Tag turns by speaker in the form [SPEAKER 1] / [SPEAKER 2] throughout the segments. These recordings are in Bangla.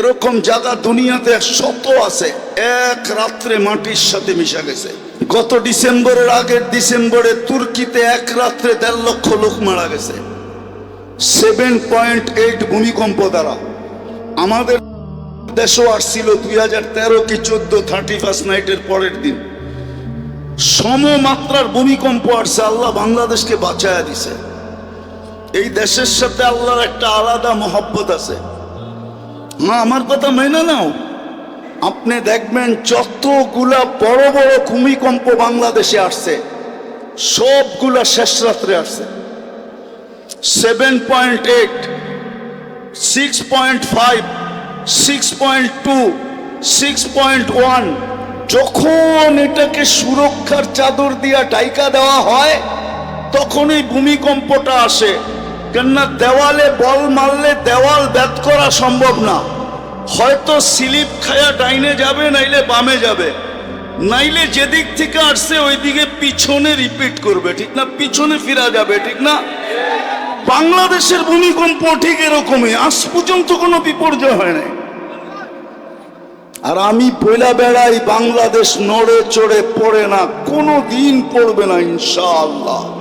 [SPEAKER 1] এরকম জায়গা দুনিয়াতে শত আছে। এক রাত্রে মাটির সাথে মিশা গেছে। গত ডিসেম্বরের আগের ডিসেম্বরে তুর্কিতে এক রাত্রে দেড় লক্ষ লোক মারা গেছে। সেভেন পয়েন্ট এইট ভূমিকম্প দ্বারা। আমাদের দেশও আসছিল দুই হাজার তেরো কি চোদ্দ থার্টি ফার্স্ট নাইটের পরের দিন। সমমাত্রার ভূমিকম্প আসছে, আল্লাহ বাংলাদেশকে বাঁচায়া দিছে। এই দেশের সাথে আল্লাহর একটা আলাদা মহব্বত আছে। হ্যাঁ আমার কথা মেনে নাও। আপনি দেখবেন যতগুলা বড় বড় ভূমিকম্প বাংলাদেশে আসছে, সবগুলা শেষ রাত্রে আসছে। Seven point eight six point five six point two six point one যখন এটাকে সুরক্ষার চাদর দিয়া টাইকা দেওয়া হয় তখন এই ভূমিকম্পটা আসে। কেননা দেওয়ালে বল মারলে দেওয়াল ব্যাত করা সম্ভব না। হয়তো স্লিপ খায়া ডাইনে যাবে, নাইলে বামে যাবে। নাইলে যেদিক থেকে আসছে, ওইদিকে পিছনে রিপিট করবে। ঠিক না? পিছনে ফিরা যাবে, ঠিক না? বাংলাদেশের ভূমিকম্প ঠিক এরকমই। আজ পর্যন্ত কোনো বিপর্যয় হয় নাই। আর আমি বইলা বেড়াই বাংলাদেশ নড়ে চড়ে পড়ে না, কোনো দিন পড়বে না, ইনশাআল্লাহ।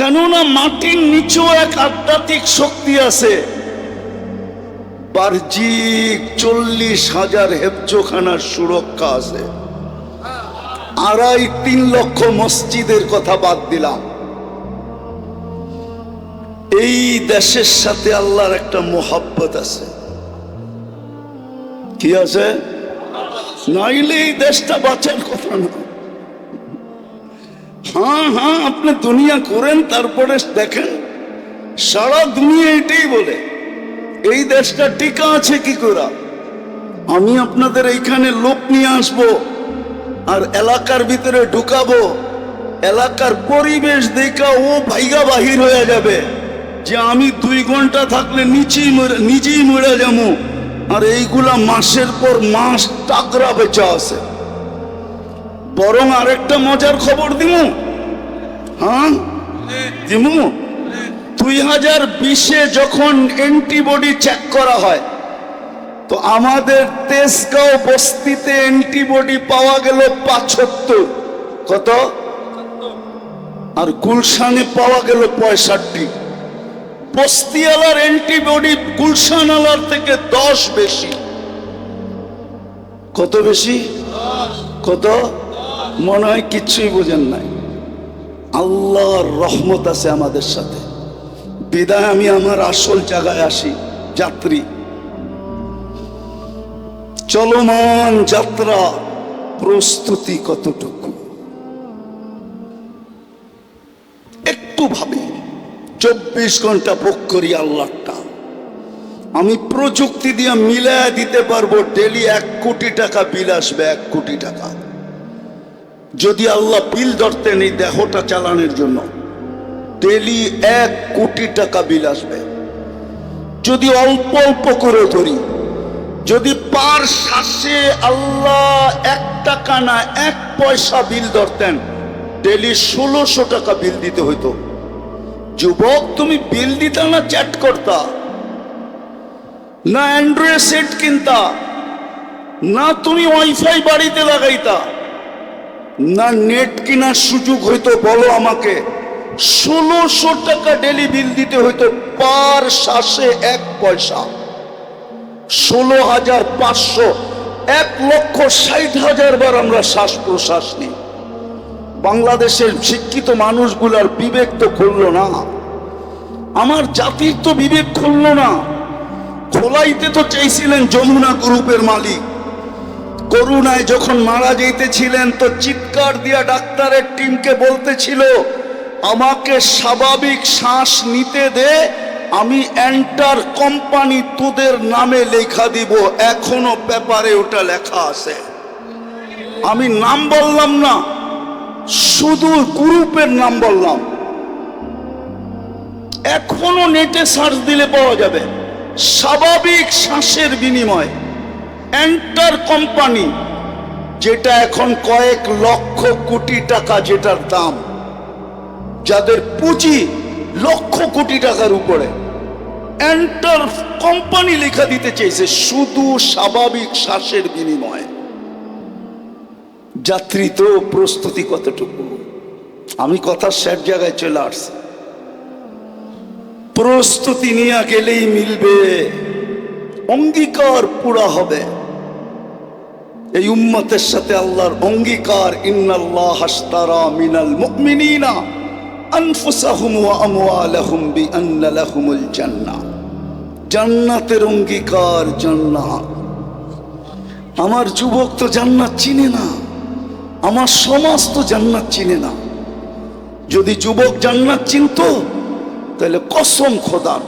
[SPEAKER 1] কেননা মাটির নিচেও এক আধ্যাত্মিক শক্তি আছে। বার্জিক চল্লিশ হাজার হেফজোখানার সুরক্ষা আছে। আড়াই তিন লক্ষ মসজিদের কথা বাদ দিলাম। এই দেশের সাথে আল্লাহর একটা মোহাব্বত আছে। কি আছে? নাইলে এই দেশটা বাঁচার কথা না। হ্যাঁ হ্যাঁ আপনি দুনিয়া করেন, তারপরে দেখেন, সারা দুনিয়া এটাই বলে, এই দেশটা টিকা আছে কি করে? আমি আপনাদের এইখানে লোক নিয়ে আসব, আর এলাকার ভিতরে ঢুকাবো, এলাকার পরিবেশ দেখা ও ভাইগা বাহির হয়ে যাবে, যে আমি দুই ঘণ্টা থাকলে নিচেই নিজেই মরে যাব, আর এইগুলা মাসের পর মাস টাকরা বেচা আছে। বরং আরেকটা মজার খবর দিমু। হ্যাঁ? দিমু? দুই হাজার বিশে যখন অ্যান্টিবডি চেক করা হয়, তো আমাদের তেজগাঁও বস্তিতে অ্যান্টিবডি পাওয়া গেল পাঁচাত্তর কত? আর গুলশানে পাওয়া গেল পঁয়ষট্টি। বস্তিওয়ালার অ্যান্টিবডি গুলশানালার থেকে দশ বেশি। কত বেশি? কত? মনে হয় কিচ্ছুই বোঝেন নাই। আল্লাহর রহমত আছে আমাদের সাথে। বিদায় আমি আমার আসল জায়গায় আসি, যাত্রী। চলমান যাত্রা প্রস্তুতি কতটুকু? একটু ভাবি, চব্বিশ ঘণ্টা ভোগ করি আল্লাহটা আমি প্রযুক্তি দিয়ে মিলায় দিতে পারব, ডেলি এক কোটি টাকা বিল আসবে, এক কোটি টাকা। যদি আল্লাহ বিল ধরতেন এই দেহটা চালানোর জন্য, ডেলি এক কোটি টাকা বিল আসবে। যদি অল্প অল্প করে ধরি, যদি পার শ্বাসে আল্লাহ এক টাকা না এক পয়সা বিল ধরতেন, ডেলি ষোলোশো টাকা বিল দিতে হইতো। যুবক, তুমি বিল দিতা না চ্যাট করতা? না অ্যান্ড্রয়েড সেট কিনতা? না তুমি ওয়াইফাই বাড়িতে লাগাইতা? না নেট কেনার সুযোগ হইতো, বলো আমাকে। ষোলোশো টাকা ডেলি বিল দিতে হইতো, পার শ্বাসে এক পয়সা। ষোলো হাজার পাঁচশো, এক লক্ষ ষাট হাজার বার আমরা শ্বাস প্রশ্বাস নিই। বাংলাদেশের শিক্ষিত মানুষগুলার বিবেক তো খুললো না। আমার জাতির তো বিবেক খুললো না। খোলাইতে তো চেয়েছিলেন যমুনা গ্রুপের মালিক। করুণায় যখন মারা যেতেছিলেন, তো চিৎকার দিয়া ডাক্তারের টিমকে বলতেছিল, আমাকে স্বাভাবিক শ্বাস নিতে দে, আমি এন্টার কোম্পানি তোদের নামে লেখা দিব, এখনও পেপারে ওটা লেখা আছে। আমি নাম বললাম না, শুধু গ্রুপের নাম বললাম। এখনও নেটে সার্চ দিলে পাওয়া যাবে, স্বাভাবিক শ্বাসের বিনিময়। এন্টার কোম্পানি যেটা এখন কয়েক লক্ষ কোটি টাকা যেটার দাম। যাদের পুঁজি লক্ষ কোটি টাকার উপরে। এন্টার কোম্পানি লেখা দিতে চেয়েছে, শুধু স্বাভাবিক শ্বাসের বিনিময়ে। যাত্রী তো প্রস্তুতি কতটুকু? আমি কথা শেষ জায়গায় চলে আসছি। প্রস্তুতি নিয়ে গেলেই মিলবে। অঙ্গীকার পুরা হবে। এই উম্মতের সাথে আল্লাহর অঙ্গীকার হাসতারা মিনাল ওয়া জান্নাতের অঙ্গীকার জান্নাত। আমার যুবক তো জান্নাত চিনে না, আমার সমাজ তো জান্নাত চিনে না। যদি যুবক জান্নাত চিনত, তাহলে কসম খোদার।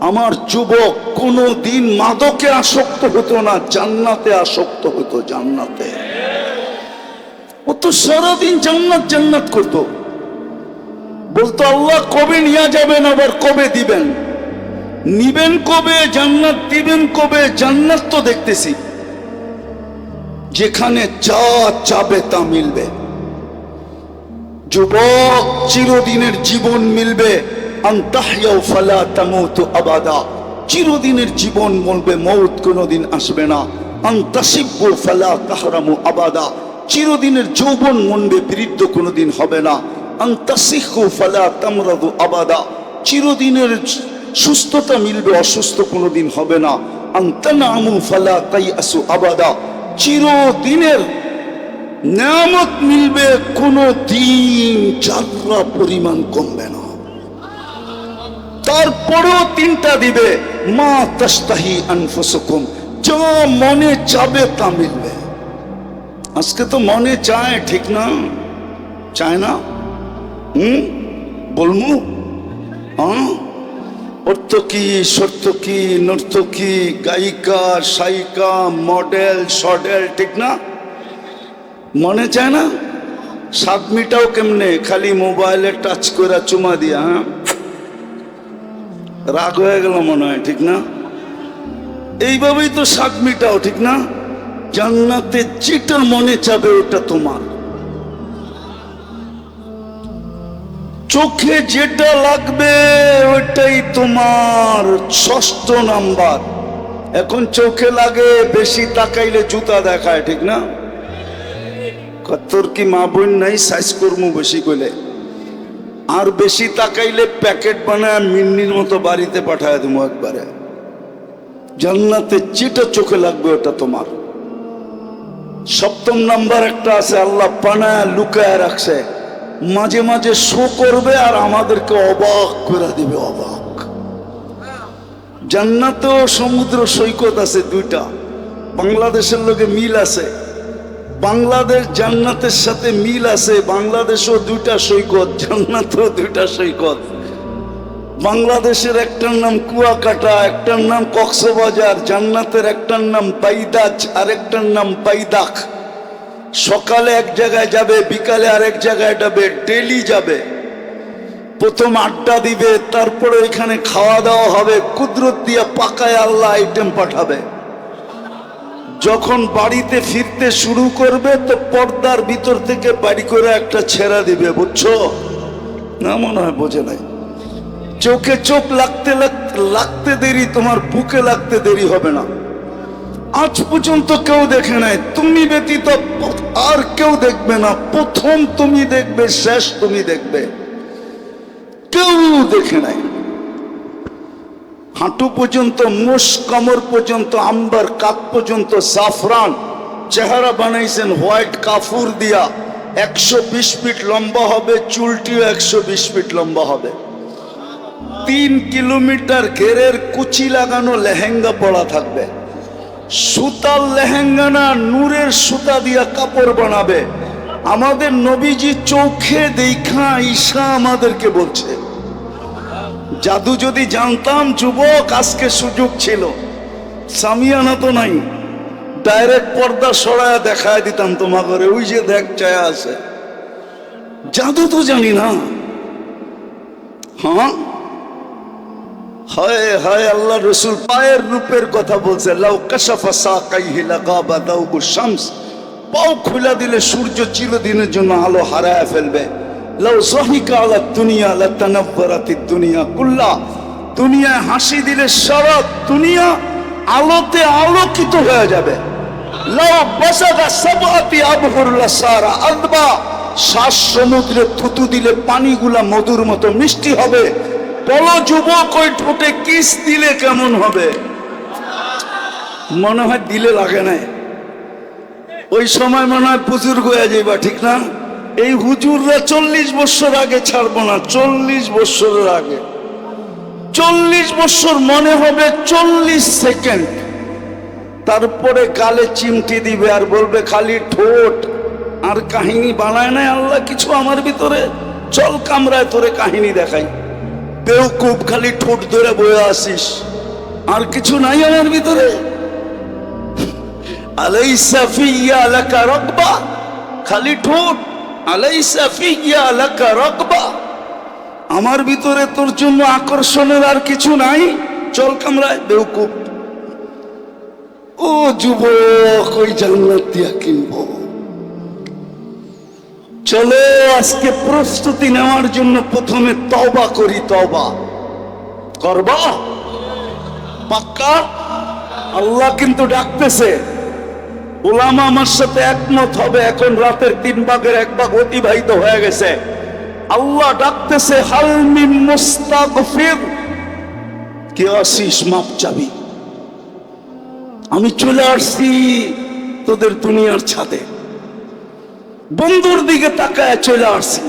[SPEAKER 1] আমার যুবক কোনো দিন মাদকে আসক্ত হতো না, জান্নাতে আসক্ত হতো, জান্নাতে। ও তো সারাদিন জান্নাত জান্নাত করতো। বলতো, আল্লাহ কবে নিয়ে যাবেন আবার কবে দিবেন? নিবেন কবে, জান্নাত দিবেন কবে, জান্নাত তো দেখতেছি। যেখানে যা চাবে তা মিলবে। যুবক চিরদিনের জীবন মিলবে। আবাদা। চিরদিনের জীবন বলবে, মৌত কোনোদিন আসবে না। আন্তাসিব্বু ফালা তাহরামু আবাদা। চিরদিনের যৌবন মনবে বৃদ্ধ কোনোদিন হবে না। আন্তাসিহু ফালা তামরাদু আবাদা। চিরদিনের সুস্থতা মিলবে, অসুস্থ কোনোদিন হবে না। আন্তানামু ফালা তাই আসু আবাদা। চিরদিনের নিয়ামত মিলবে কোনো দিন যাত্রা পরিমাণ কমবে না। তারপরেও তিনটা দিবে। মা তাস্তাহি আনফুসুকুম, যা মনে চাবে তা মিলবে। আজকে তো মনে চায়, ঠিক না? চায় না? হুম? বলমু? অর্থকি সর্তকি নর্তকি গায়িকা, সায়িকা, মডেল, সডেল, ঠিক না? মনে চায় না? সাত মিটাও কেমনে? খালি মোবাইলে টাচ করে চুমা দিয়া হ্যাঁ? রাগ হয়ে গেল মনে হয়, ঠিক না? এইভাবেই তো সাত মিটাও, ঠিক না? জান্নাতে যেটা মনে চাবে ওটা তোমার। চোখে যেটা লাগবে ওইটাই তোমার, ষষ্ঠ নাম্বার। এখন চোখে লাগে, বেশি তাকাইলে জুতা দেখায়, ঠিক না? তোর কি মা বোন নাই? সাইজ করমু বেশি কইলে। আর বেশি তাকাইলে প্যাকেট বানায় মিন্নির মতো বাড়িতে পাঠায় দেবো একবারে। জান্নাতে যেটা চোখে লাগবে ওটা তোমার। সপ্তম নাম্বার একটা আছে, আল্লাহ পানায় লুকায় রাখছে। মাঝে মাঝে শো করবে আর আমাদেরকে অবাক করে দিবে, অবাক। জান্নাতেও সমুদ্র সৈকত আছে দুইটা। বাংলাদেশের লোকে মিল আছে। বাংলাদেশ জান্নাতের সাথে মিল আছে, বাংলাদেশও দুইটা সৈকত, জান্নাতেও দুইটা সৈকত। বাংলাদেশের একটার নাম কুয়াকাটা, একটার নাম কক্সবাজার, জান্নাতের একটার নাম বাইদাজ আর একটার নাম পাইদাক সকালে এক জায়গায় যাবে, বিকালে আরেক জায়গায় যাবে ডেলি যাবে। প্রথম আড্ডা দিবে, তারপরে এখানে খাওয়া দাওয়া হবে, কুদরত দিয়ে পাকায় আল্লাহ আইটেম পাঠাবে। যখন বাড়িতে ফিরতে শুরু করবে, তো পর্দার ভিতর থেকে বাড়ি করে একটা ছেড়া দিবে, বুঝছ? না, মনে হয় বোঝে নাই। চোখে চোখ লাগতে লাগতে লাগতে দেরি, তোমার বুকে লাগতে দেরি হবে না। আজ পর্যন্ত কেউ দেখে নাই। তুমি ব্যতীত আর কেউ দেখবে না। প্রথম তুমি দেখবে, শেষ তুমি দেখবে। কেউ দেখে নাই। হাঁটু পর্যন্ত মুস কমর পর্যন্ত, আম্বার কাক পর্যন্ত সাফরান চেহারা বানাইছেন হোয়াইট কাফুর দিয়া। একশো বিশ ফিট লম্বা হবে, চুলটিও একশো বিশ ফিট লম্বা হবে। তিন কিলোমিটার ঘেরের কুচি লাগানো লেহেঙ্গা পড়া থাকবে। সুতার লেহেঙ্গা না, নূরের সুতা দিয়া কাপড় বানাবে। আমাদের নবীজি চোখে দেখা ঈশা আমাদেরকে বলছে। জাদু যদি জানতাম, যুবক, আজকে সুযোগ ছিল। সামিয়ানা তো নাই। ডাইরেক্ট পর্দা সরায় দেখায় দিতাম তোমাকে ওই যে দেখ চায়া আছে। জাদু তো জানি না। হ্যাঁ? হায় হায় আল্লাহ রসুল, পায়ের রূপের কথা বলছে পাও খুলে দিলে সূর্য চিরদিনের জন্য আলো হারায় ফেলবে। লাউ জহিকা আলা দুনিয়া লাতানাব্বারাতি দুনিয়া কুল্লা। দুনিয়ায় হাসি দিলে সারা দুনিয়া আলোতে আলোকিত হয়ে যাবে। লাউ বাসাগা সাবাতি আবহুরুল্লাহ সারা আদবা। শ্বাস সমুদ্রে থুতু দিলে পানিগুলা মধুর মতো মিষ্টি হবে। বলো যুবক, ওই ঠোঁটে কিস দিলে কেমন হবে? মনে হয় দিলে লাগে না ওই সময় মনে হয় বুজুর্গ হয়ে যাইবা, ঠিক না? এই হুজুররা চল্লিশ বছর আগে ছাড়বো না, চল্লিশ বছরের আগে। চল্লিশ বছর মনে হবে চল্লিশ সেকেন্ড। তারপরে গালে চিমটি দিবে আর বলবে, খালি ঠোঁট আর কাহিনী বানায় নাই আল্লাহ কিছু আমার ভিতরে। চল কামরায় তোরে কাহিনী দেখাই। বেউকুব খালি ঠোঁট ধরে বয়ে আসিস। আর কিছু নাই আমার ভিতরে। আলাইসা ফিয়া লাকা রাকবা খালি ঠোঁট আমার ভিতরে তোর জন্য আকর্ষণের আর কিছু নাই। চল কামরায় বেউকুব। ও যুবক, ওই জান্নাত দিয়া কিনবো। চলো, আজকে প্রস্তুতি নেওয়ার জন্য প্রথমে তবা করি তবা করবা? পাক্কা? আল্লাহ কিন্তু ডাকতেছে। ওলামা আমার সাথে একমত হবে, এখন রাতের তিন ভাগের এক ভাগ অতিবাহিত হয়ে গেছে। আল্লাহ ডাকতেছে হালমি মুস্তাগফির। কে আসিস, মাপ চাবি। আমি চলে আসছি তোদের দুনিয়ার ছাদে। বন্ধুর দিকে তাকায় চলে আসছি।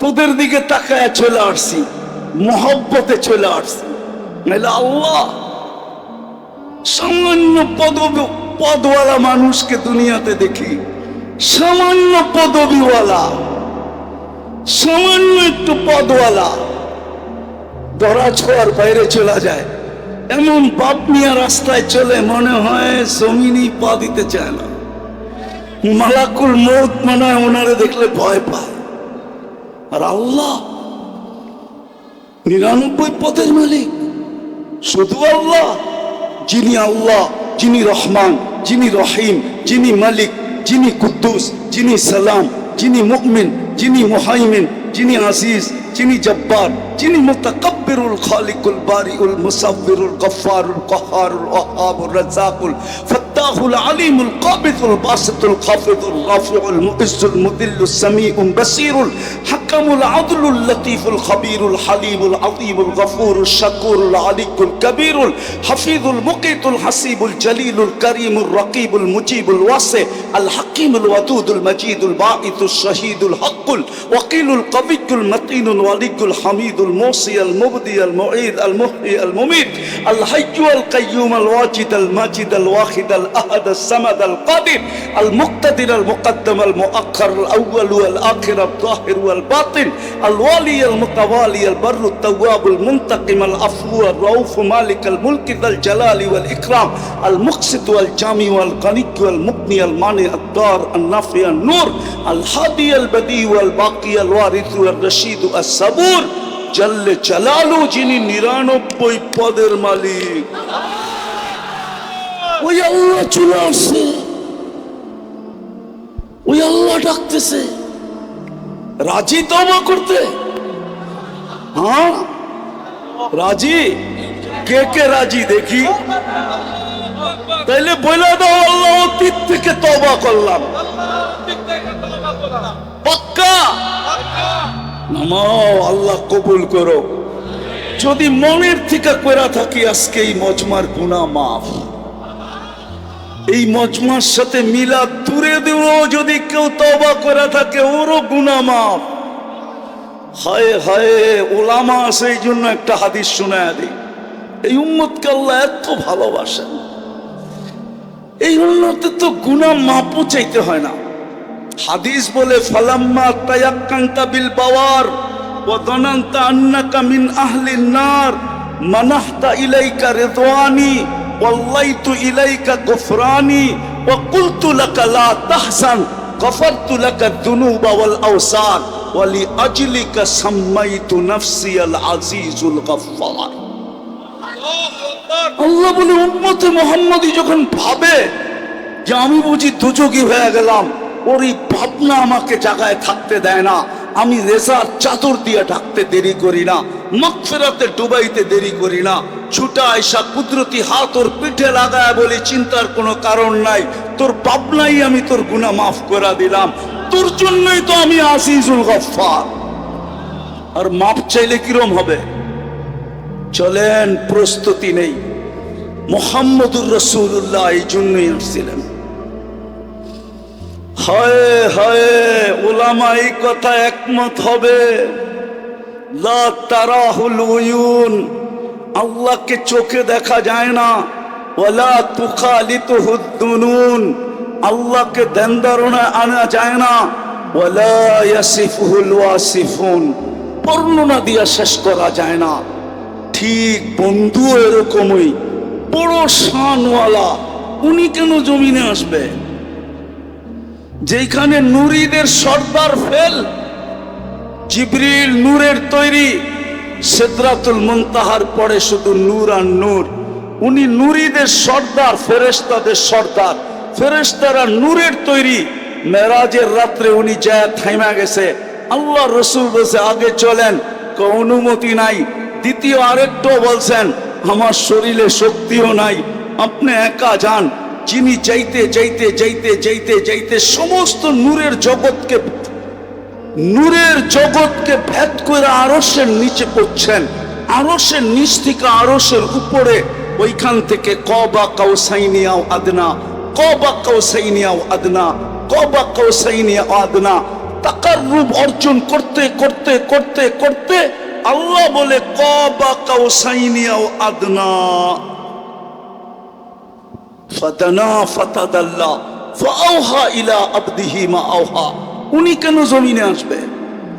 [SPEAKER 1] তোদের দিকে তাকায় চলে আসছি। মহব্বতে চলে আসছি। নাহলে আল্লাহ সামান্য পদবি পদওয়ালা মানুষকে দুনিয়াতে দেখি, সামান্য পদবিওয়ালা, সামান্য একটু পদওয়ালা, ধরা ছোঁয়ার বাইরে চলে যায়। এমন বাপ মিয়া রাস্তায় চলে মনে হয় জমিনই পা দিতে চায় না। মালাকুল মৌত মনে হয় ওনারে দেখলে ভয় পায়। আর আল্লাহ, নিরানব্বই পদের মালিক, শুধু আল্লাহ, যিনি আল্লাহ যিনি রহমান যিনি রহিম যিনি মালিক যিনি কুদ্দুস যিনি সালাম যিনি মুকমিন যিনি মোহাইমিন যিনি আসিস যিনি জব্বার যিনি মুতাকাব্বিরুল খালিকুল বারিউল মুসাব্বিরুল গফফারুল কহারুল ওয়াহাবুর রাজ্জাকুল। الفتاح العليم القابض الباسط القافض الرافع المؤز المذل السميع البصير الحكم العدل اللطيف الخبير الحليم العظيم الغفور الشكور العلي الكبير الحفيظ المقيت الحسيب الجليل الكريم الرقيب المجيب الواسع الحكيم الودود المجيد الباعث الشهيد الحق الوقيل القوي المتين الولي الحميد الموصي المبدي المعيد المحيي المميت الحي القيوم الواجد الماجد الواحد الأحد الصمد القادم المقتدر المقدم المؤخر الأول والآخر الظاهر والباطن الوالي المتوالي البر التواب المنتقم العفو الرؤوف مالك الملك ذا الجلال والإكرام المقسط والجامع والغني والمقني المانع الدار النافع النور الحادي البديع والباقي الوارث والرشيد الصبور جل جلاله চালালো যিনি بوي পদের মালিক ওই আল্লাহ চলে আসছে। ওই আল্লাহ ডাকতেছে। রাজি তবা করতে? হ্যাঁ? রাজি? কে কে রাজি দেখি? তাইলে বলে দাও আল্লাহ অতীত থেকে তবা করলাম। পাক্কা? নামাও, আল্লাহ কবুল করো যদি মনের থেকে করা থাকি, আজকে এই মজমার গুণা মাফ। এই মজমার সাথে মিলা দূরে দিও যদি কেউ তবা করে থাকে, ওরও গুণা মাফ। হায় হায় ওলামা সেই জন্য একটা হাদিস শোনায় দিই। এই উম্মতকে আল্লাহ এত ভালোবাসেন। এই উন্নতে তো গুণা মাপও চাইতে হয় না। হাদিস বলে, ফালাম্মা তায়াক্কান্তা বিল বাওয়ার ওয়া দনান্তা আন্নাকা মিন আহলিন নার, মানাহতা ইলাইকা রিদওয়ানি ওয়াল্লাইতু ইলাইকা গফরানি ওয়া কুলতু লাকা লা তাহসান গফরতু লাকা দুনুবা ওয়াল আওসান, ওয়া লি আজলিকা সাম্মাইতু নাফসি আল আজিজুল গফফার। আল্লাহ বলে, উম্মতে মোহাম্মদী যখন ভাবে যে আমি বুঝি দুযোগী হয়ে গেলাম ওরই ভাবনা আমাকে জায়গায় থাকতে দেয় না। আমি রেসার চাদর দিয়ে ঢাকতে দেরি করি না মকফেরাতে ডুবাইতে দেরি করি না। ছুটা আয়সা কুদরতি হাত ওর পিঠে লাগায় বলি, চিন্তার কোনো কারণ নাই, তোর পাবনাই আমি তোর গুনাহ মাফ করে দিলাম। তোর জন্যই তো আমি আসিজুল গফফার। আর মাপ চাইলে কিরম হবে? চলেন, প্রস্তুতি নেই। মোহাম্মদুর রসুল্লাহ এই জন্যই আসছিলেন। হায় হায় ওলামা এই কথা একমত হবে। লা তারাহুল উয়ুন, আল্লাহকে চোখে দেখা যায় না। ওয়ালা তুখালিতুহুদ দুনুন, আল্লাহকে ধ্যান ধারণায় আনা যায় না। ওয়ালা ইয়াসিফুহুল ওয়াসিফুন, বর্ণনা দিয়া শেষ করা যায় না। ঠিক বন্ধু এরকমই, বড় শানওয়ালা, উনি কেন জমিনে আসবে? যেখানে নুরিদের সর্দার ফেল, জিবরিল নূরের তৈরি সেদরাতুল মুনতাহার পরে শুধু নূর আর নূর। উনি নুরিদের সর্দার, ফেরেশতাদের সর্দার। ফেরেশতারা নূরের তৈরি। মেরাজের রাত্রে উনি যা থাইমা গেছে। আল্লাহ রসুল বলছে, আগে চলেন অনুমতি নাই। দ্বিতীয় আরেকটাও বলছেন, আমার শরীরে শক্তিও নাই, আপনি একা যান। যিনি যাইতে যাইতে যাইতে যাইতে যাইতে সমস্ত নূরের জগৎকে নূরের জগৎকে ভেদ করে আরসের নিচে পড়ছেন। আরসের নিচ থেকে আরসের উপরে, ওইখান থেকে ক বা কবা কাউসাইনিয়াও আদনা ক বা কবা কাউসাইনিয়াও আদনা ক বা কবা কাউসাইনিয়াও আদনা। তাকার রূপ অর্জন করতে করতে করতে করতে আল্লাহ বলে ক বা কবা কাউসাইনিয়াও আদনা। ফাতানা মা আওহা। উনি কেন জমিনে আসবে?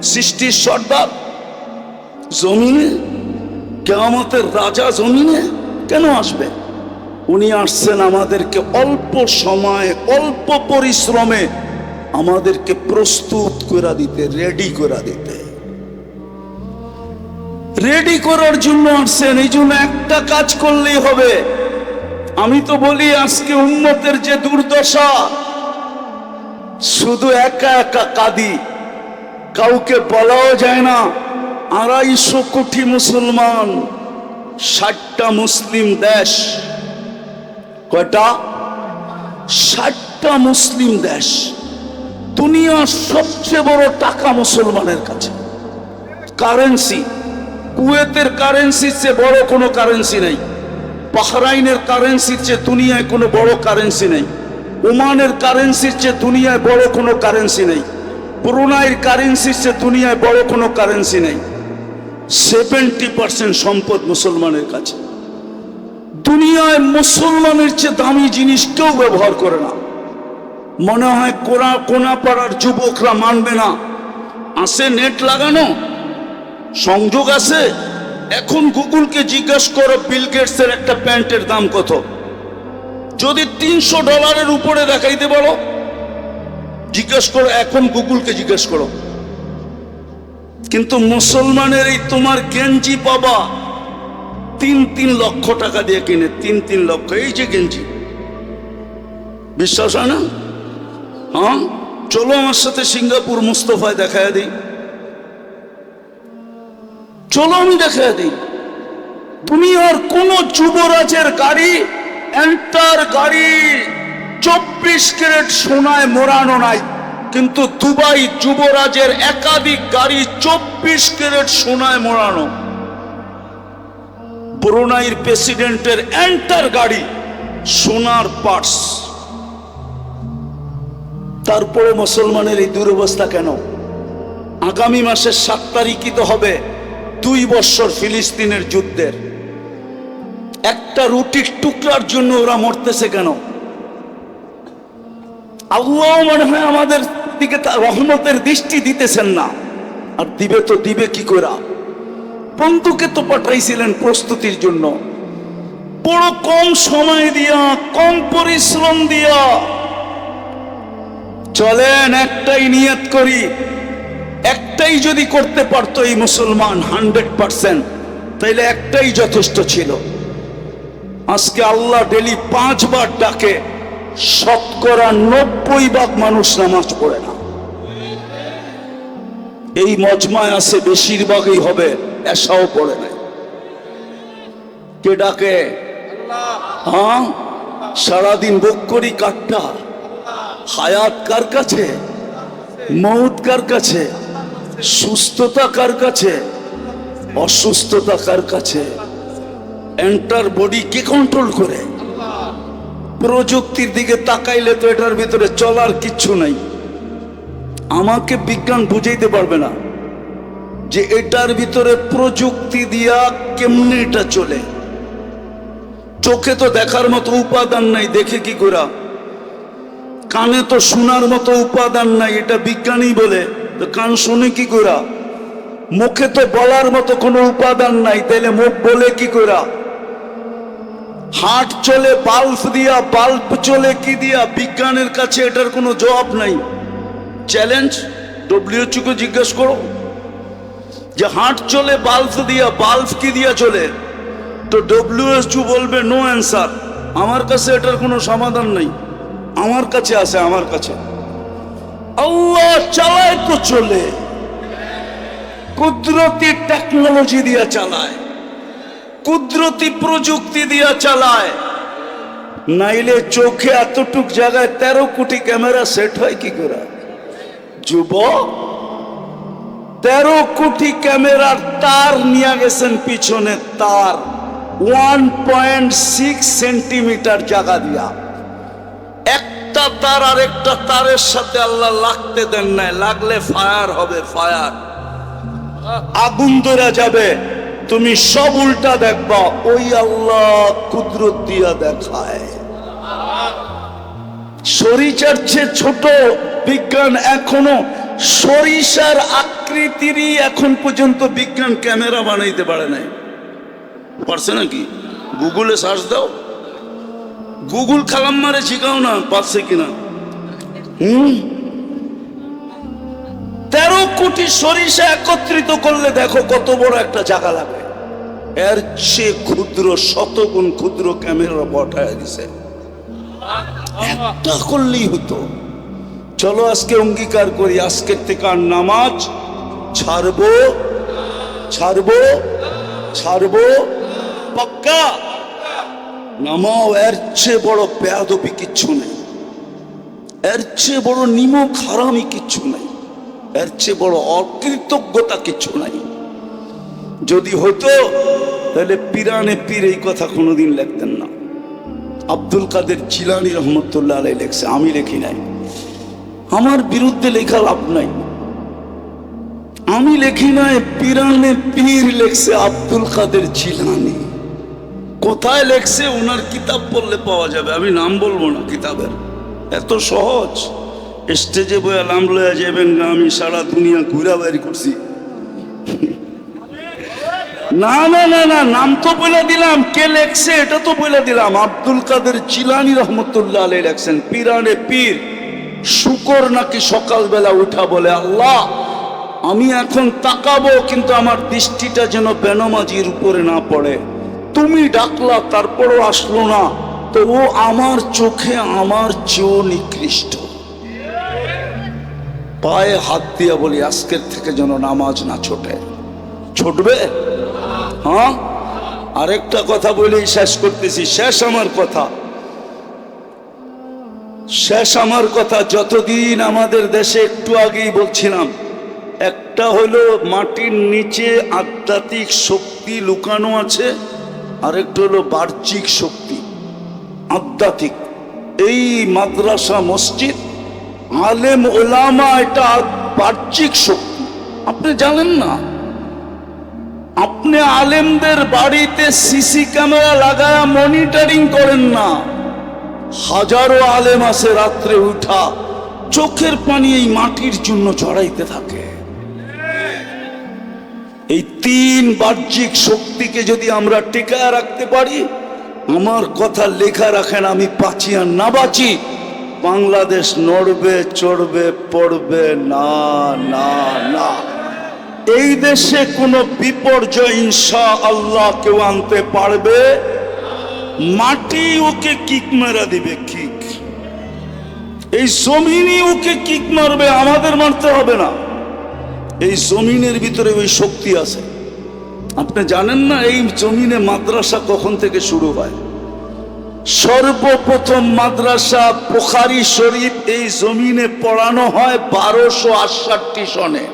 [SPEAKER 1] সৃষ্টির সর্দার? জমিনে? কেয়ামতের রাজা জমিনে কেন আসবে? উনি আসছেন আমাদেরকে অল্প সময়, অল্প পরিশ্রমে আমাদেরকে প্রস্তুত করে দিতে, রেডি করে দিতে। রেডি করার জন্য আসছেন, এই জন্য একটা কাজ করলেই হবে। আমি তো বলি আজকে উন্নতের যে দুর্দশা, শুধু একা একা কাঁদি, কাউকে বলাও যায় না। আড়াইশো কোটি মুসলমান, ষাটটা মুসলিম দেশ। কয়টা? ষাটটা মুসলিম দেশ। দুনিয়ার সবচেয়ে বড় টাকা মুসলমানের কাছে। কারেন্সি, কুয়েতের কারেন্সির চেয়ে বড় কোনো কারেন্সি নেই। বাহরাইনের কারেন্সির চেয়ে দুনিয়ায় কোনো বড় কারেন্সি নেই। ওমানের কারেন্সির চেয়ে দুনিয়ায় বড় কোনো কারেন্সি নেই। ব্রুনাইয়ের কারেন্সির চেয়ে দুনিয়ায় বড় কোনো কারেন্সি নেই। সেভেন্টি পার্সেন্ট সম্পদ মুসলমানের কাছে। দুনিয়ায় মুসলমানের চেয়ে দামি জিনিস কেউ ব্যবহার করে না। মনে হয় কোনা কোনা পাড়ার যুবকরা মানবে না। আছে নেট লাগানো? সংযোগ আছে? এখন গুগলকে জিজ্ঞাসা করো, বিল গেটসের একটা প্যান্টের দাম কত? যদি তিনশো ডলারের উপরে দেখাইতে পারো জিজ্ঞেস করো, এখন গুগলকে জিজ্ঞেস করো। কিন্তু মুসলমানের এই তোমার গেঞ্জি পাবা তিন তিন লক্ষ টাকা দিয়ে কিনে, তিন তিন লক্ষ, এই যে গেঞ্জি। বিশ্বাস হয় না? হ্যাঁ? চলো আমার সাথে সিঙ্গাপুর মুস্তফায় দেখায় দিই। চলো আমি দেখে দিই। তুমি আর কোন যুবরাজের গাড়ি, এন্টার গাড়ি, চব্বিশ ক্যারেট সোনায় মোড়ানো নাই। কিন্তু দুবাই যুবরাজের একাধিক গাড়ি চব্বিশ ক্যারেট সোনায় মোড়ানো। ব্রুনাইর প্রেসিডেন্টের এন্টার গাড়ি সোনার পার্টস তারপরে মুসলমানের এই দুরবস্থা কেন? আগামী মাসের সাত তারিখই তো হবে। দুই বছর ফিলিস্তিনের যুদ্ধের। একটা রুটির টুকরার জন্য ওরা মরতেছে কেন? আল্লাহ মনে হয় আমাদের দিকে রহমতের দৃষ্টি দিতেছেন না। আর দিবে তো দিবে কি করে বন্ধুকে তো পাঠাইছিলেন প্রস্তুতির জন্য। বড় কম সময় দিয়া, কম পরিশ্রম দিয়া। চলেন একটাই নিয়ত করি। একটাই যদি করতে পারতো এই মুসলমান হান্ড্রেড পার্সেন্ট, তাইলে একটাই যথেষ্ট ছিল। আজকে আল্লাহ ডেলি পাঁচবার ডাকে, শতকরা নব্বই ভাগ মানুষ নামাজ পড়ে না। এই মজমায় আছে, বেশিরভাগই হবে, এসাও পড়ে নাই। কে ডাকে? হ্যাঁ? সারাদিন ভোগ করি কাঠটা। হায়াত কার কাছে? মৌত কার কাছে? সুস্থতা কার কাছে? অসুস্থতা কার কাছে? এন্টার বডি কে কন্ট্রোল করে? প্রযুক্তির দিকে তাকাইলে তো এটার ভিতরে চলার কিচ্ছু নাই। আমাকে বিজ্ঞান বুঝাইতে পারবে না যে এটার ভিতরে প্রযুক্তি দিয়া কেমনি এটা চলে। চোখে তো দেখার মতো উপাদান নাই, দেখে কি করা? কানে তো শোনার মতো উপাদান নাই, এটা বিজ্ঞানী বলে। তো কান শুনে কি করা মুখে তো বলার মতো কোনো উপাদান নাই, তাইলে মুখ বলে কি করা হাট চলে, বাল্ব দিয়া, বাল্ব চলে কি দিয়া? বিজ্ঞানের কাছে এটার কোনো জবাব নাই। চ্যালেঞ্জ? ডব্লিউএচও কে জিজ্ঞেস করো। যে হাট চলে, বাল্ব দিয়া, বাল্ব কি দিয়া চলে? তো ডব্লিউএচও বলবে নো অ্যান্সার আমার কাছে এটার কোনো সমাধান নেই। আমার কাছে আছে, আমার কাছে। আল্লাহ চালায় তো চলে। কুদরতি টেকনোলজি দিয়া চালায়। কুদরতি প্রযুক্তি দিয়া চালায়। নাইলে চোখে এতটুক জায়গায় তেরো কোটি ক্যামেরা সেট হয় কি করে? যুবক, তেরো কোটি ক্যামেরার তার নিয়ে গেছেন পিছনে তার। ওয়ান পয়েন্ট সিক্স সেন্টিমিটার জায়গা দিয়া। একটা তার আর একটা তারের সাথে আল্লাহ লাগতে দেন নাই। লাগলে ফায়ার হবে, ফায়ার। আগুন ধরে যাবে। তুমি সব উল্টা দেখবা, ওই আল্লাহ কুদরত দিয়া দেখায়। সরিষার চেয়ে ছোট বিজ্ঞান এখনও, সরিষার আকৃতিরই এখন পর্যন্ত বিজ্ঞান ক্যামেরা বানাইতে পারে নাই। পারছে নাকি? গুগলে সার্চ দাও। গুগল খালাম মারে শিখাও না পারছে কিনা? হুম? তেরো কোটি সরিষা একত্রিত করলে দেখো কত বড় একটা জায়গা লাগে এর চেয়ে ক্ষুদ্র শতগুণ ক্ষুদ্র ক্যামেরা বটায় দিছে। একটা করলেই হতো। চলো আজকে অঙ্গীকার করি আজকের থেকে আর নামাজ ছাড়বো ছাড়বো ছাড়বো পাক্কা। নামাও, এর চেয়ে বড় বেয়াদবি কিচ্ছু নেই। এর চেয়ে বড় নিমক হারামি কিচ্ছু নাই। এর চেয়ে বড় অকৃতজ্ঞতা কিচ্ছু নাই। যদি হতো তাহলে পিরানে পীর এই কথা কোনোদিন লিখতেন না। আব্দুল কাদের জিলানি রহমতুল্লাহ আলাই লেখছে, আমি লেখি নাই। আমার বিরুদ্ধে লেখা লাভ নাই। আমি লেখি নাই, পিরানে পীর লেখছে আব্দুল কাদের জিলানি। কোথায় লেখছে ওনার কিতাব পড়লে পাওয়া যাবে? আমি নাম বলব না কিতাবের। এত সহজ। স্টেজে বইয়া নাম লইয়া যাবেন না, আমি সারা দুনিয়া ঘুরা বাড়ি করছি। না না না না, নাম তো বলে দিলাম। কে লেখছে, এটা তো বলে দিলাম। আব্দুল কাদের চিলানি রহমতুল্লাহ আলী লেখছেন, পিরানে পীর, শুকর নাকি সকালবেলা উঠা? বলে আল্লাহ, আমি এখন তাকাবো, কিন্তু আমার দৃষ্টিটা যেন বেনমাজির উপরে না পড়ে। তুমি ডাকলা, তারপরও আসলো না। তো ও আমার চোখে, আমার চেয়েও নিকৃষ্ট। পায়ে হাত দিয়া বলি, আজকের থেকে যেন নামাজ না ছোটে। ছুটবে? হ্যাঁ? আরেকটা কথা বলেই শেষ করতেছি। শেষ আমার কথা। শেষ আমার কথা যতদিন আমাদের দেশে একটু আগেই বলছিলাম, একটা হলো মাটির নিচে আধ্যাত্মিক শক্তি লুকানো আছে আরেকটা হলো বাহ্যিক শক্তি, আধ্যাত্মিক। এই মাদ্রাসা মসজিদ আলেম ওলামা, এটা বাহ্যিক শক্তি। আপনি জানেন না? আপনি আলেমদের বাড়িতে সিসি ক্যামেরা লাগায়া মনিটরিং করেন না। হাজারো আলেম আছে রাত্রে উঠা, চোখের পানি এই মাটির জন্য চড়াইতে থাকে। এই তিন বাহ্যিক শক্তিকে যদি আমরা টেকায় রাখতে পারি, আমার কথা লেখা রাখেন, আমি বাঁচি আর না বাঁচি, বাংলাদেশ নড়বে, চড়বে, পড়বে, না না না। এই দেশে কোনো বিপর্যয় ইনশা আল্লাহ কেউ আনতে পারবে? মাটি ওকে কিক মেরা দিবে, কিক। এই জমিনই ওকে কিক মারবে, আমাদের মারতে হবে না। এই জমিনের ভিতরে ওই শক্তি আছে। আপনি জানেন না এই জমিনে মাদ্রাসা কখন থেকে শুরু হয়? সর্বপ্রথম মাদ্রাসা পোখারি শরীফ এই জমিনে পড়ানো হয় বারোশো আটষট্টি সনে।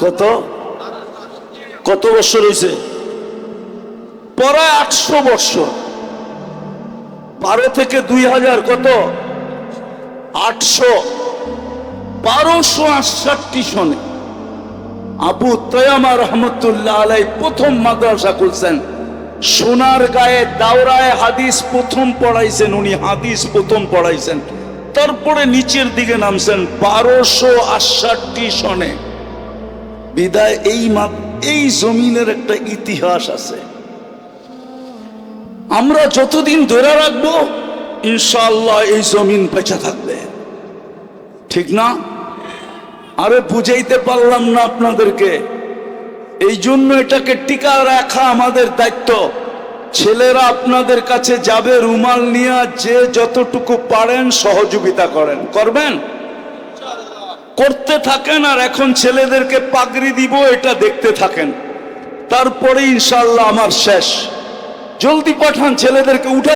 [SPEAKER 1] কত? কত বছর হয়েছে? পড়ায় আটশো বছর। বারো থেকে দুই হাজার কত? আটশো। বারোশো আটষট্টি সনে আবু তয়ামা রহমতুল্লাহ আলাই প্রথম মাদ্রাসা খুলছেন। সোনার গায়ে দাওরায় হাদিস প্রথম পড়াইছেন উনি, হাদিস প্রথম পড়াইছেন। তারপরে নিচের দিকে নামছেন বারোশো আটষট্টি সনে। বিদায়, এই এই জমিনের একটা ইতিহাস আছে। আমরা যতদিন ধরে রাখব ইনশাল্লাহ এই জমিন বেঁচে থাকবে। ঠিক না? আরে বুঝাইতে পারলাম না আপনাদেরকে। এই জন্য এটাকে টিকা রাখা আমাদের দায়িত্ব। ছেলেরা আপনাদের কাছে যাবে, রুমাল নিয়ে যে যতটুকু পারেন সহযোগিতা করেন। করবেন? করতে থাকেন আর এখন ছেলেদেরকে পাগড়ি দিব, এটা দেখতে থাকেন। তারপরে ইনশাল্লাহ আমার শেষ। জলদি পাঠান, ছেলেদেরকে উঠে